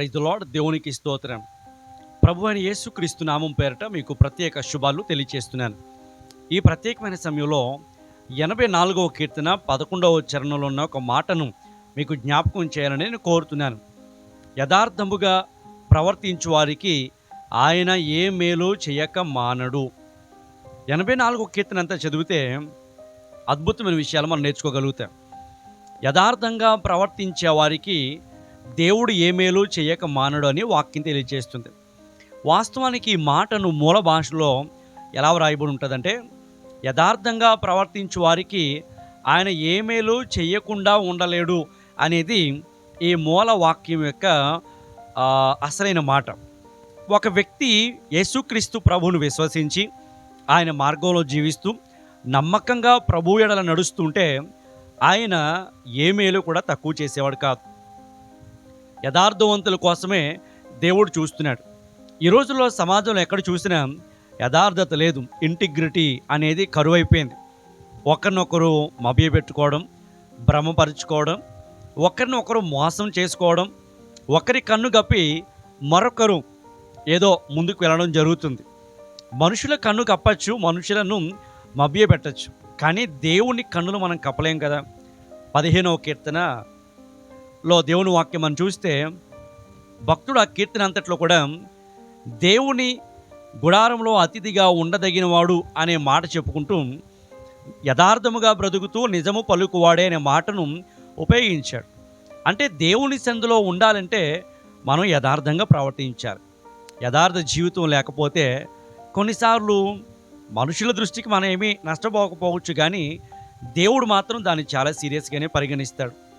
Praise lord దేవునికి స్తోత్రం. ప్రభు అని యేసుక్రీస్తు నామం పేరట మీకు ప్రత్యేక శుభాలు తెలియచేస్తున్నాను. ఈ ప్రత్యేకమైన సమయంలో ఎనభై నాలుగవ కీర్తన పదకొండవ చరణంలో ఉన్న ఒక మాటను మీకు జ్ఞాపకం చేయాలని నేను కోరుతున్నాను. యథార్థముగా ప్రవర్తించు వారికి ఆయన ఏ మేలు చేయక మానడు. ఎనభై నాలుగో కీర్తన అంతా చదివితే అద్భుతమైన విషయాలు మనం నేర్చుకోగలుగుతాం. యథార్థంగా ప్రవర్తించే వారికి దేవుడు ఏ మేలు చేయక మానడు అని వాక్యం తెలియజేస్తుంది. వాస్తవానికి ఈ మాటను మూల భాషలో ఎలా వ్రాయబడి ఉంటుందంటే యథార్థంగా ప్రవర్తించు వారికి ఆయన ఏ మేలు చేయకుండా ఉండలేడు అనేది ఈ మూల వాక్యం యొక్క అసలైన మాట. ఒక వ్యక్తి యేసుక్రీస్తు ప్రభువును విశ్వసించి ఆయన మార్గంలో జీవిస్తూ నమ్మకంగా ప్రభు ఎడల నడుస్తుంటే ఆయన ఏ మేలు కూడా తక్కువ చేసేవాడు కాదు. యథార్థవంతుల కోసమే దేవుడు చూస్తున్నాడు. ఈ రోజుల్లో సమాజంలో ఎక్కడ చూసినా యథార్థత లేదు ఇంటిగ్రిటీ అనేది కరువైపోయింది. ఒకరినొకరు మభ్యపెట్టుకోవడం భ్రమపరుచుకోవడం ఒకరినొకరు మోసం చేసుకోవడం ఒకరి కన్ను గప్పి మరొకరు ఏదో ముందుకు వెళ్ళడం జరుగుతుంది. మనుషుల కన్ను కప్పచ్చు మనుషులను మభ్య పెట్టచ్చు కానీ దేవుని కన్నులు మనం కప్పలేం కదా? పదిహేనవ కీర్తన లో దేవుని వాక్యం మనం చూస్తే భక్తుడు ఆ కీర్తన అంతట్లో కూడా దేవుని గుడారంలో అతిథిగా ఉండదగినవాడు అనే మాట చెప్పుకుంటూ యథార్థముగా బ్రతుకుతూ నిజము పలుకువాడే అనే మాటను ఉపయోగించాడు. అంటే దేవుని సందులో ఉండాలంటే మనం యథార్థంగా ప్రవర్తించాలి. యథార్థ జీవితం లేకపోతే కొన్నిసార్లు మనుషుల దృష్టికి మనం ఏమీ నష్టపోకపోవచ్చు కానీ దేవుడు మాత్రం దాన్ని చాలా సీరియస్గానే పరిగణిస్తాడు.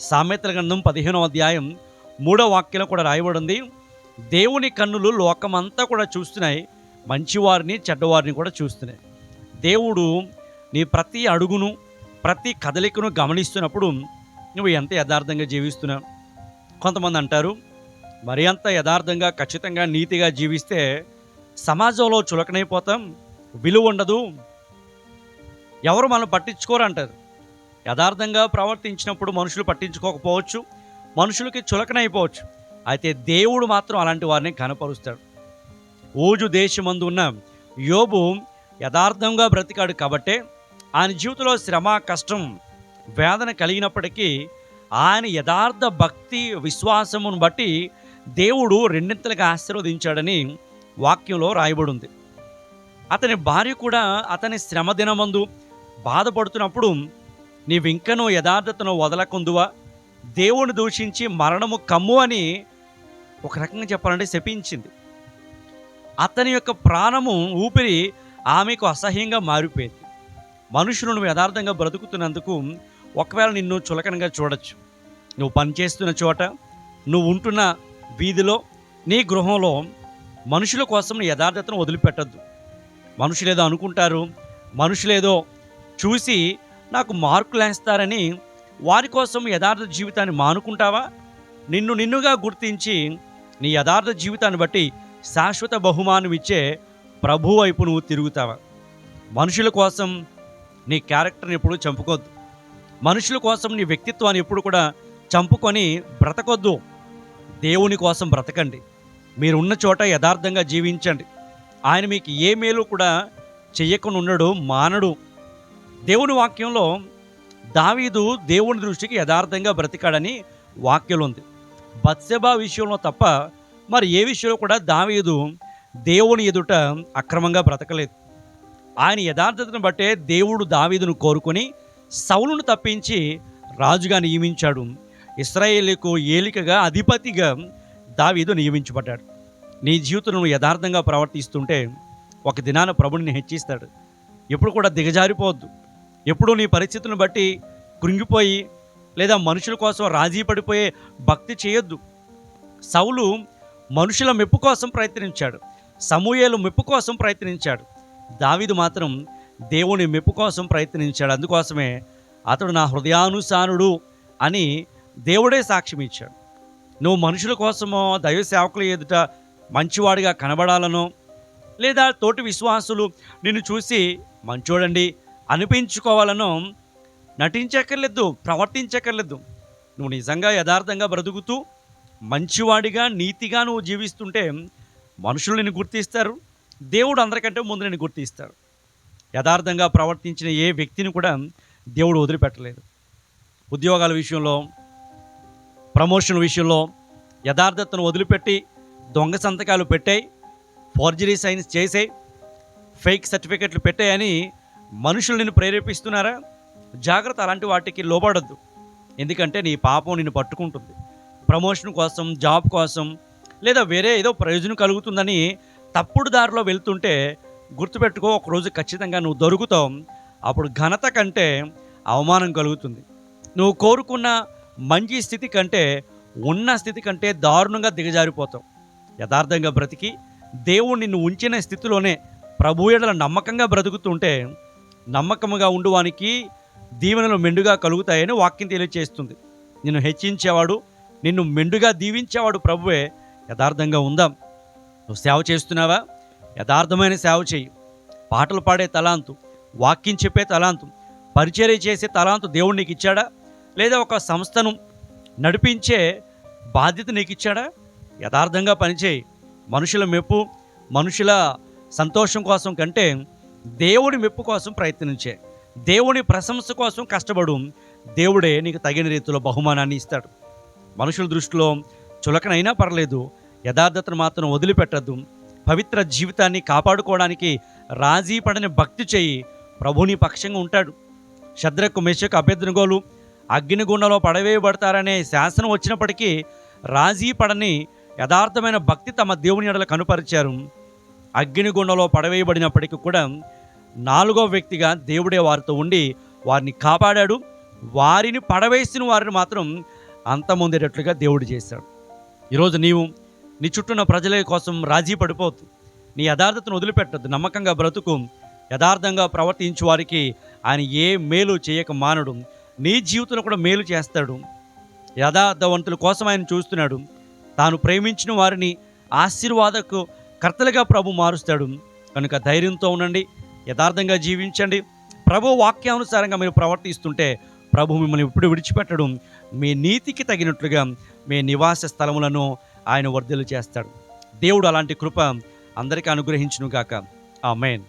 సామెతల గ్రంథం పదిహేనో అధ్యాయం మూడో వాక్యంలో కూడా రాయబడి ఉంది దేవుని కన్నులు లోకమంతా కూడా చూస్తున్నాయి. మంచివారిని చెడ్డవారిని కూడా చూస్తున్నాయి. దేవుడు నీ ప్రతి అడుగును ప్రతి కదలికను గమనిస్తున్నప్పుడు నువ్వు ఎంత యథార్థంగా జీవిస్తున్నావు? కొంతమంది అంటారు మరి అంత యథార్థంగా ఖచ్చితంగా నీతిగా జీవిస్తే సమాజంలో చులకనైపోతాం విలువ ఉండదు ఎవరు మనం పట్టించుకోరు అంటారు. యథార్థంగా ప్రవర్తించినప్పుడు మనుషులు పట్టించుకోకపోవచ్చు మనుషులకి చులకనైపోవచ్చు. అయితే దేవుడు మాత్రం అలాంటి వారిని కనపరుస్తాడు. ఓజు దేశమందు ఉన్న యోబు యథార్థంగా బ్రతికాడు కాబట్టే ఆయన జీవితంలో శ్రమ కష్టం వేదన కలిగినప్పటికీ ఆయన యథార్థ భక్తి విశ్వాసమును బట్టి దేవుడు రెండింతలుగా ఆశీర్వదించాడని వాక్యంలో రాయబడి ఉంది అతని భార్య కూడా అతని శ్రమ దినమందు బాధపడుతున్నప్పుడు నీవింకనూ యథార్థతను వదలకుందువా? దేవుని దూషించి మరణము కమ్ము అని ఒక రకంగా చెప్పాలంటే శపించింది. అతని యొక్క ప్రాణము ఊపిరి ఆమెకు అసహ్యంగా మారిపోయింది. మనుషులు నువ్వు యథార్థంగా బ్రతుకుతున్నందుకు ఒకవేళ నిన్ను చులకనగా చూడొచ్చు. నువ్వు పనిచేస్తున్న చోట నువ్వు ఉంటున్న వీధిలో నీ గృహంలో మనుషుల కోసం నీ యథార్థతను వదిలిపెట్టద్దు. మనుషులేదో అనుకుంటారు మనుషులేదో చూసి నాకు మార్కులు వేస్తారని వారి కోసం యథార్థ జీవితాన్ని మానుకుంటావా? నిన్ను నిన్నుగా గుర్తించి నీ యథార్థ జీవితాన్ని బట్టి శాశ్వత బహుమానం ఇచ్చే ప్రభు వైపు నువ్వు తిరుగుతావా? మనుషుల కోసం నీ క్యారెక్టర్ని ఎప్పుడూ చంపుకోద్దు. మనుషుల కోసం నీ వ్యక్తిత్వాన్ని ఎప్పుడు కూడా చంపుకొని బ్రతకొద్దు. దేవుని కోసం బ్రతకండి. మీరు ఉన్న చోట యథార్థంగా జీవించండి. ఆయన మీకు ఏ మేలు కూడా చెయ్యకుండా ఉండడు మానడు. దేవుని వాక్యంలో దావీదు దేవుని దృష్టికి యథార్థంగా బ్రతికాడని వాక్యం ఉంది. బత్సెబా విషయంలో తప్ప మరి ఏ విషయంలో కూడా దావీదు దేవుని ఎదుట అక్రమంగా బ్రతకలేదు. ఆయన యథార్థతను బట్టే దేవుడు దావీదును కోరుకొని సౌలును తప్పించి రాజుగా నియమించాడు. ఇస్రాయేలీకు ఏలికగా అధిపతిగా దావీదు నియమించబడ్డాడు. నీ జీవితం యథార్థంగా ప్రవర్తిస్తుంటే ఒక దినాన ప్రభుని హెచ్చిస్తాడు. ఎప్పుడు కూడా దిగజారిపోవద్దు. ఎప్పుడూ నీ పరిస్థితులను బట్టి కృంగిపోయి లేదా మనుషుల కోసం రాజీ పడిపోయే భక్తి చేయొద్దు. సౌలు మనుషుల మెప్పు కోసం ప్రయత్నించాడు. సమూహలు మెప్పు కోసం ప్రయత్నించాడు. దావిదు మాత్రం దేవుని మెప్పు కోసం ప్రయత్నించాడు. అందుకోసమే అతడు నా హృదయానుసారుడు అని దేవుడే సాక్ష్యం ఇచ్చాడు. నువ్వు మనుషుల కోసమో దైవ సేవకుల ఎదుట మంచివాడిగా కనబడాలనో లేదా తోటి విశ్వాసులు నిన్ను చూసి మంచోడండి అనిపించుకోవాలను నటించక్కర్లేదు ప్రవర్తించక్కర్లేదు. నువ్వు నిజంగా యథార్థంగా బ్రతుకుతూ మంచివాడిగా నీతిగా నువ్వు జీవిస్తుంటే మనుషులు నిన్ను గుర్తిస్తారు దేవుడు అందరికంటే ముందు నిన్ను గుర్తిస్తారు. యథార్థంగా ప్రవర్తించిన ఏ వ్యక్తిని కూడా దేవుడు వదిలిపెట్టలేదు. ఉద్యోగాల విషయంలో ప్రమోషన్ విషయంలో యథార్థతను వదిలిపెట్టి దొంగ సంతకాలు పెట్టాయి ఫోర్జరీ సైన్స్ చేసాయి ఫేక్ సర్టిఫికెట్లు పెట్టాయని మనుషులు నిన్ను ప్రేరేపిస్తున్నారా? జాగ్రత్త అలాంటి వాటికి లోబడద్దు. ఎందుకంటే నీ పాపం నిన్ను పట్టుకుంటుంది. ప్రమోషన్ కోసం జాబ్ కోసం లేదా వేరే ఏదో ప్రయోజనం కలుగుతుందని తప్పుడు దారిలో వెళ్తుంటే గుర్తుపెట్టుకో ఒకరోజు ఖచ్చితంగా నువ్వు దొరుకుతావు. అప్పుడు ఘనత కంటే అవమానం కలుగుతుంది. నువ్వు కోరుకున్న మంచి స్థితి కంటే ఉన్న స్థితి కంటే దారుణంగా దిగజారిపోతావు. యథార్థంగా బ్రతికి దేవుడు నిన్ను ఉంచిన స్థితిలోనే ప్రభు ఎడల నమ్మకంగా బ్రతుకుతుంటే నమ్మకముగా ఉండువానికి దీవెనలు మెండుగా కలుగుతాయని వాక్యం తెలియచేస్తుంది. నిన్ను హెచ్చించేవాడు నిన్ను మెండుగా దీవించేవాడు ప్రభువే. యథార్థంగా ఉందాం. నువ్వు సేవ చేస్తున్నావా? యథార్థమైన సేవ చేయి పాటలు పాడే తలాంతు వాక్యం చెప్పే తలాంతు పరిచర్య చేసే తలాంతు దేవుడు నీకు ఇచ్చాడా లేదా ఒక సంస్థను నడిపించే బాధ్యత నీకు ఇచ్చాడా యథార్థంగా పనిచేయి. మనుషుల మెప్పు మనుషుల సంతోషం కోసం కంటే దేవుడి మెప్పు కోసం ప్రయత్నించే దేవుని ప్రశంస కోసం కష్టపడు దేవుడే నీకు తగిన రీతిలో బహుమానాన్ని ఇస్తాడు. మనుషుల దృష్టిలో చులకనైనా పర్లేదు యథార్థతను మాత్రం వదిలిపెట్టద్దు. పవిత్ర జీవితాన్ని కాపాడుకోవడానికి రాజీ పడని భక్తి చేయి ప్రభుని పక్షంగా ఉంటాడు. శద్రకు మెషకు అభ్యర్థనగోలు అగ్నిగుండంలో పడవేయబడతారనే శాసనం వచ్చినప్పటికీ రాజీ పడని యథార్థమైన భక్తి తమ దేవుని ఎడల కనుపరిచారు. అగ్నిగుండంలో పడవేయబడినప్పటికీ కూడా నాలుగో వ్యక్తిగా దేవుడే వారితో ఉండి వారిని కాపాడాడు. వారిని పడవేసిన వారిని మాత్రం అంతమొందేటట్లుగా దేవుడు చేశాడు. ఈరోజు నీవు నీ చుట్టూన్న ప్రజల కోసం రాజీ పడిపోతు. నీ యథార్థతను వదిలిపెట్టద్దు. నమ్మకంగా బ్రతుకు. యథార్థంగా ప్రవర్తించు వారికి ఆయన ఏ మేలు చేయక మానడు. నీ జీవితంలో కూడా మేలు చేస్తాడు. యథార్థవంతుల కోసం ఆయన చూస్తున్నాడు. తాను ప్రేమించిన వారిని ఆశీర్వాదకు కర్తలుగా ప్రభు మారుస్తాడు. కనుక ధైర్యంతో ఉండండి యథార్థంగా జీవించండి. ప్రభు వాక్యానుసారంగా మీరు ప్రవర్తిస్తుంటే ప్రభు మిమ్మల్ని ఇప్పుడు విడిచిపెట్టడం. మీ నీతికి తగినట్లుగా మీ నివాస స్థలములను ఆయన వర్ధలు చేస్తాడు. దేవుడు అలాంటి కృప అందరికీ అనుగ్రహించును గాక ఆమెన్.